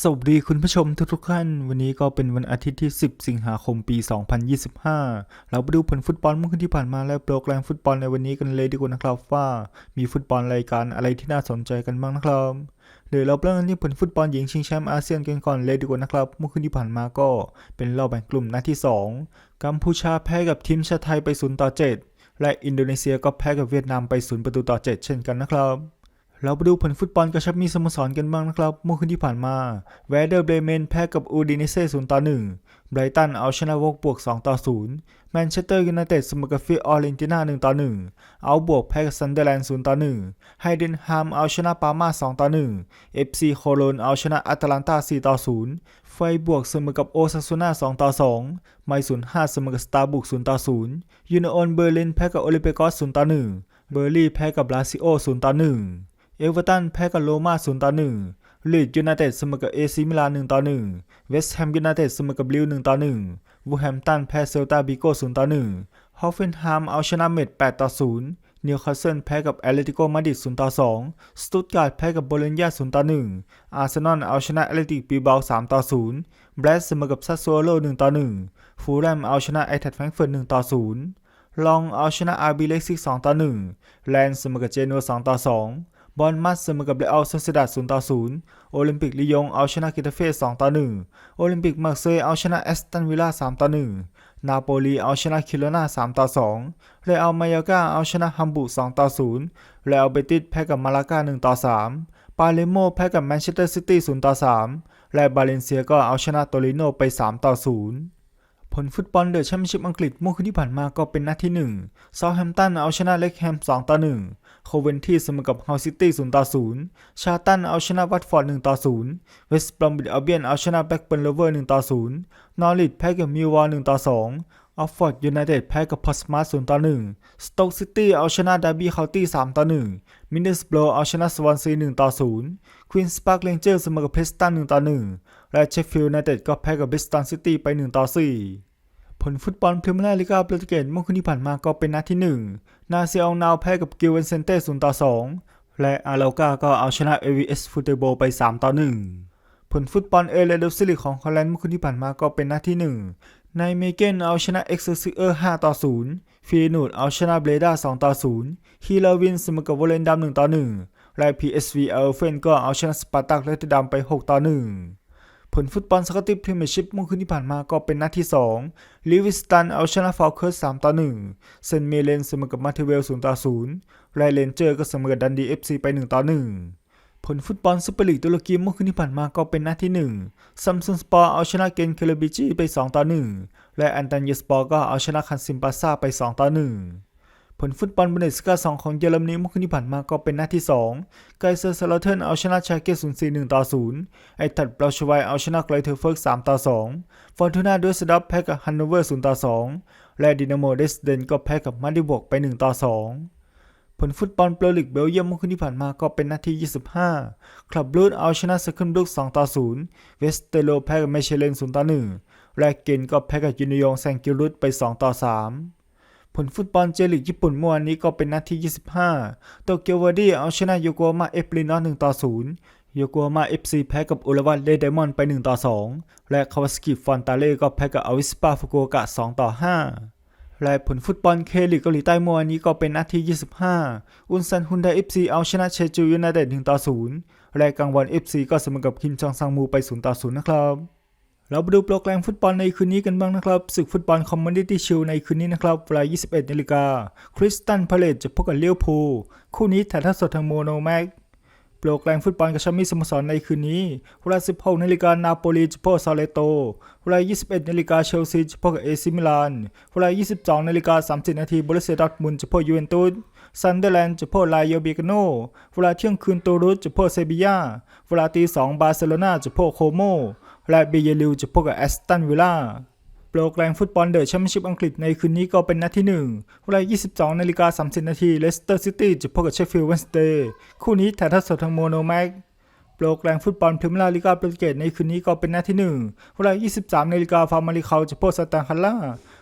สวัสดีคุณผู้ชมทุกๆท่าน วันนี้ก็เป็นวันอาทิตย์ที่ 10 สิงหาคมปี 2025 เราไปดูผลฟุตบอลเมื่อคืนที่ผ่านมาและโปรแกรมฟุตบอลในวันนี้กันเลยดีกว่านะครับว่า มีฟุตบอลรายการอะไรที่น่าสนใจกันบ้างนะครับเดี๋ยวเราเริ่มกันที่ผลฟุตบอลหญิงชิงแชมป์อาเซียนกันก่อนเลยดีกว่านะครับ เมื่อคืนที่ผ่านมาก็เป็นรอบแบ่งกลุ่มนัดที่ 2 กัมพูชาแพ้กับทีมชาติไทยไป0ต่อ7และอินโดนีเซียก็แพ้กับเวียดนามไป0ประตูต่อ7เช่นกันนะครับ เราไปดูผลฟุตบอลกระชับมีสโมสรกันบ้างนะครับ เมื่อคืนที่ผ่านมา แวเดอร์เบรเมนแพ้กับอูดิเนเซ่0ต่อ1ไบรตันเอาชนะวกบวก 2 ต่อ0แมนเชสเตอร์ยูไนเต็ดเสมอกับฟิออเรนติน่า1ต่อ1เอาบวกแพ้กับซันเดอร์แลนด์0ต่อ1ไฮเดนฮามเอาชนะปาร์มา2ต่อ1 FC โคโลนเอาชนะอัตแลนตา4ต่อ0ไฟบวกเสมอกับโอซาซูน่า2ต่อ2ไมศูนย์5เสมอกับสตาร์บุก0ต่อ0ยูเนโอนเบอร์ลินแพ้กับโอลิเปกอส0ต่อ1เบอร์ลี่แพ้กับลาซิโอ0ต่อ1 เอเวอร์ตันแพ้กับโรม่า0ต่อ1ลีดยูไนเต็ดเสมอกับเอซิมิลาน1ต่อ1เวสต์แฮมยูไนเต็ดเสมอกับลิว1ต่อ1วูแฮมตันแพ้เซลตาบิโก้0ต่อ1ฮอฟเฟนไฮม์เอาชนะเมด8ต่อ0นิวคาสเซิลแพ้กับแอตเลติโกมาดริด0ต่อ2สตุตการ์ดแพ้กับโบโลญญา0ต่อ1อาร์เซนอลเอาชนะแอตเลติกปีเบา3ต่อ0แบรดเสมอกับซัสโซโล1ต่อ1ฟูลแลมเอาชนะไอแทดแฟรงเฟิร์ต1ต่อ0ลองเอาชนะอาร์บีเล็กซิก2ต่อ1แลนด์เสมอกับเจนัว2ต่อ2 บอลมัดเสมอกับเรอัลโซเซดัด0ต่อ0โอลิมปิกลียงเอาชนะกิตาเฟ่2ต่อ1โอลิมปิกมาร์เซย์เอาชนะแอสตันวิลล่า3ต่อ1นาโปลีเอาชนะคิโลนา3ต่อ2เรอัลมายากาเอาชนะฮัมบูร์ก2ต่อ0เรอัลเบติสแพ้กับมาลากา1ต่อ3ปาเลโมแพ้กับแมนเชสเตอร์ซิตี้0ต่อ3และบาเลนเซียก็เอาชนะโตริโนไป3ต่อ0 ผลฟุตบอลเดอะแชมเปี้ยนชิพอังกฤษเมื่อคืนที่ผ่านมาก็เป็นนัดที่1เซาท์แฮมตันเอาชนะเล็กแฮม2ต่อ1โคเวนที่เสมอกับเฮาซิตี้0ต่อ0ชาตันเอาชนะวัตฟอร์ด1ต่อ0เวสต์บรอมบิดอัลเบียนเอาชนะแบ็กเบิร์นเลเวอร์1ต่อ0นอริทแพ้กับมิววอล1ต่อ2ออฟฟอร์ดยูไนเต็ดแพ้กับพอสมาร์0ต่อ1สโต๊กซิตี้เอาชนะดาร์บี้เคาน์ตี้3ต่อ1มินเดสโบรเอาชนะสวอนซี1ต่อ0ควีนส์ปาร์คเรนเจอร์เสมอกับเพสตัน1ต่อ1และเชฟฟิลด์ยูไนเต็ดก็แพ้กับบิสตันซิตี้ไป1ต่อ4 ผลฟุตบอลพรีเมียร์ลีกาโปรตุเกสเมื่อคืนที่ผ่านมาก็เป็นนัดที่ 1 นาเซียลนาวแพ้กับกิวเวนเซนเต้0ต่อ 2 และอาราโกาก็เอาชนะ AVS ฟุตบอลไป 3 ต่อ 1 ผลฟุตบอลเอเลเดฟซิลิของฮอลแลนด์เมื่อคืนที่ผ่านมาก็เป็นนัดที่1ในเมเกนเอาชนะเอ็กซ์ซิเออร์5ต่อ 0 ฟีนูดเอาชนะเบรดา2ต่อ 0 ฮีลาวินเสมอกับวอลเลนดัม1ต่อ 1 และ PSV เอลเฟนก็เอาชนะสปาร์ตักเลตดัมไป 6 ต่อ 1 ผลฟุตบอลสกอตติชพรีเมียร์ชิพเมื่อคืนที่ผ่านมาก็เป็นนัดที่2ลิวิสตันเอาชนะฟอลเคิร์ส3ต่อ1เซนเมเลนเสมอกับมาเทเวล0ต่อ0และเลนเจอร์ก็เสมอกับดันดีเอฟซีไป1ต่อ1ผลฟุตบอลซูเปอร์ลีกตุรกีเมื่อคืนที่ผ่านมาก็เป็นนัดที่1ซัมซุงสปอร์เอาชนะเกนเคลบิจีไป2ต่อ1และอันตันยสปอร์ก็เอาชนะคันซิมปาซาไป2ต่อ1 ผลฟุตบอลบุนเดสกา2ของเยอรมนีเมื่อคืนที่ผ่านมาก็เป็นนัดที่2ไกเซอร์ซาลเทนเอาชนะชาเก0 4 1ต่อ0ไอทัดเบราชไวเอาชนะไกลเทอร์เฟิร์ก3ต่อ2ฟอร์ตูนาดูสดับแพ้กับฮันโนเวอร์0ต่อ2และดินาโมเดสเดนก็แพ้กับมาดิบวกไป1ต่อ2ผลฟุตบอลเปรลิกเบลเยียมเมื่อคืนที่ผ่านมาก็เป็นนัดที่ 25 คลับบลูดเอาชนะสคันบลุก2ต่อ0เวสเตโลแพ้กับเมเชเลน0ต่อ1และเกนก็แพ้กับยูนิยองแซงกิรุตไป 2 ต่อ 3 ผลฟุตบอลเจลิกญี่ปุ่นเมื่อวานนี้ก็เป็นนัดที่ 25 โตเกียววาร์ดี้เอาชนะโยโกฮาม่าเอฟลินอ1ต่อ 0 โยโกฮาม่าเอฟซีแพ้กับอุรวัตเลเดมอนไป 1 ต่อ 2 และคาวาสกิฟอนตาเล่ก็แพ้กับอวิสปาฟุกุโอกะ 2 ต่อ 5และผลฟุตบอลเคลิกเกาหลีใต้เมื่อวานนี้ก็เป็นนัดที่ 25 อุนซันฮุนไดเอฟซีเอาชนะเชจูยูไนเต็ด1ต่อ 0 และกังวอนเอฟซีก็เสมอกับคิมจองซังมูไป 0 ต่อ 0 นะครับ เราไปดูโปรแกรมฟุตบอลในคืนนี้กันบ้างนะครับศึกฟุตบอลคอมมูนิตี้ชิลในคืนนี้นะครับเวลา 21นาฬิกาคริสตันพาเลตจะพบกับเลี้ยวพูคู่นี้ถ่ายทอดสดทางโมโนแม็กโปรแกรมฟุตบอลกับชามิสโมสรในคืนนี้เวลา 16นาฬิกานาโปลีจะพบกับซาเลโตเวลา 21นาฬิกาเชลซีจะพบกับเอซิมิลานเวลา 22นาฬิกา30นาทีบริเซดอร์ทมุนจะพบยูเวนตุสซันเดอร์แลนด์จะพบไลโยเบกโนเวลาเที่ยงคืนโตรุสจะพบเซบียาเวลาตี2บาร์เซโลนาจะพบโคโม และเบเยลิวจะพบกับแอสตันวิลล่าโปรแกรมฟุตบอลเดอะแชมเปี้ยนชิพอังกฤษในคืนนี้ก็เป็นนัดที่1เวลา 22 นาฬิกา 30 นาทีเลสเตอร์ซิตี้จะพบกับเชฟฟิลด์เวนสเดย์คู่นี้ถ่ายทอดสดทางโมโนแม็กโปรแกรมฟุตบอลพรีเมียร์ลีกาโปรตุเกสในคืนนี้ก็เป็นนัดที่1เวลา 23 นาฬิกาฟาร์มาริคาจะพบสแตนคัลล่า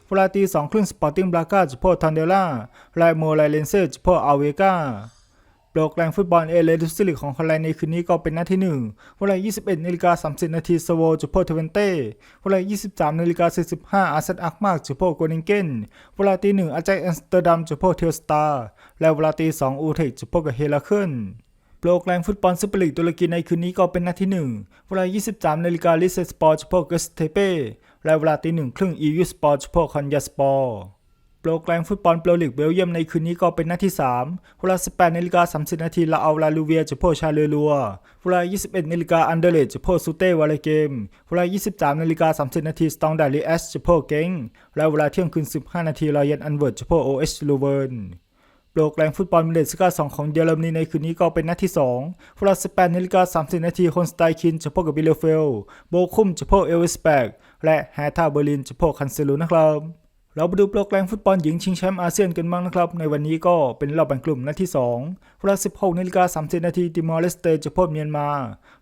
เวลาตี2ครึ่งสปอร์ติ้งบราก้าจะพบทันเดล่าและโมไลเลนเซ่จะพบอาเวกา โปรแกรมฟุตบอลเอเลดุสลิกของฮอลแลนด์ในคืนนี้ก็เป็นนัดที่ 1 เวลา 21นาฬิกา30 นาทีสโวจูโพเทเวนเต้เวลา 23นาฬิกา45อาเซนอักมากจูโพโกนิงเกนเวลาตีหนึ่งอาแจ็คแอมสเตอร์ดัมจูโพเทลสตาร์และเวลาตีสองอูเทคจูโพกับเฮลาเคินโปรแกรมฟุตบอลซูเปอร์ลีกตุรกีในคืนนี้ก็เป็นนัดที่ 1 เวลา 23นาฬิกาลิเซสปอร์จูโพกัสเทเป้และเวลาตีหนึ่งครึ่งอียูสปอร์จูโพคอนยาสปอร์ โปรแกรมฟุตบอลโปรลีกเบลเยียมในคืนนี้ก็เป็นนัดที่3เวลา 18นาฬิกา30นาทีลาเอาลาลูเวียจะโพชาเลลัวเวลา 21นาฬิกาอันเดเลตจะโพซูเต้วาเลเกมเวลา 23นาฬิกา30นาทีสตองดาลีเอสจะโพเกงและเวลาเที่ยงคืน 15 นาทีรอยันอันเวิร์ดจะโพโอเอชลูเวิร์นโปรแกรมฟุตบอลเบนเดสกา2ของเยอรมนีในคืนนี้ก็เป็นนัดที่2เวลา 18นาฬิกา30นาทีฮอนสไตคินจะพบกับบิลเลเฟล โบคุมจะพบเอลวิสแบกและแฮท่าเบอร์ลินจะพบคันเซลูนะครับ เราไปดูโปรแกรมฟุตบอลหญิงชิงแชมป์อาเซียนกันบ้างนะครับ ในวันนี้ก็เป็นรอบแบ่งกลุ่มนัดที่2เวลา 16นาฬิกา30นาทีติมอร์เลสเตจะพบเมียนมา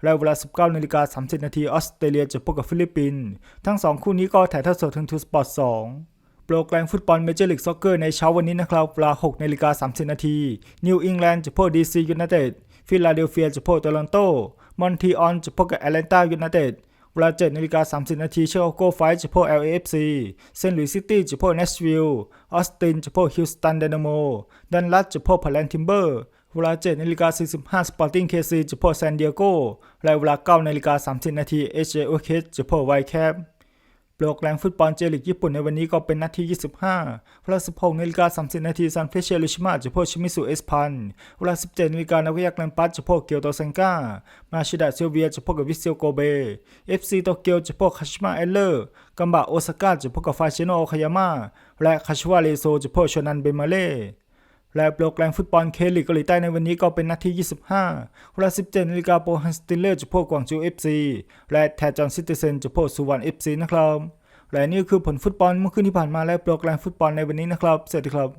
และเวลา 19นาฬิกา30นาทีออสเตรเลียจะพบกับฟิลิปปินส์ทั้ง 2 คู่นี้ก็ถ่ายทอดสดทางทูสปอร์ต2โปรแกรมฟุตบอลเมเจอร์ลีกซ็อกเกอร์ในเช้าวันนี้นะครับเวลา6นาฬิกา30นาทีนิวอิงแลนด์จะพบดีซียูไนเต็ดฟิลาเดลเฟียจะพบโตลอนโตมอนทีออนจะพบกับแอตแลนตายูไนเต็ด เวลา7นาฬิกา30 นาทีเชลโกไฟจะพบ LAFC เซนต์หลุยส์ซิตี้จะพบเนชวิลล์ออสตินจะพบฮิวสตันไดนาโมดันลัสจะพบพาแลนทิมเบอร์เวลา7นาฬิกา45สปอร์ติ้งเคซีจะพบซานดิเอโกและเวลา9นาฬิกา30 นาทีเอเจโอเคจะพบไวแคป โปรแกรมฟุตบอลเจลีกญี่ปุ่นในวันนี้ก็เป็นนัดที่ 25 เวลา 16นาฬิกา30นาทีซันเฟรเชลิชิมะจะพบชิมิสุเอสพัน เวลา 17นาฬิกานาวิยาแกลมปัสจะพบเกียวโตเซนกามาชิดะเซลเวียจะพบกับวิเซลโกเบ FC โตเกียวจะพบคาชิมะเอลเลอร์กัมบะโอซาก้าจะพบกับฟาเชโนโอคายามะและคาชิวะเรโซจะพบชนันเบมาเล่ และโปรแกรมฟุตบอลเคลิกเกาหลีใต้ในวันนี้ก็เป็นนัดที่ 25เวลา17นาฬิกาโปรฮันสติเลอร์จะพบกวางจู FC และแทจอนซิติเซนจะพบสุวรรณเอฟซีนะครับ และนี่คือผลฟุตบอลเมื่อคืนที่ผ่านมาและโปรแกรมฟุตบอลในวันนี้นะครับ สวัสดีครับ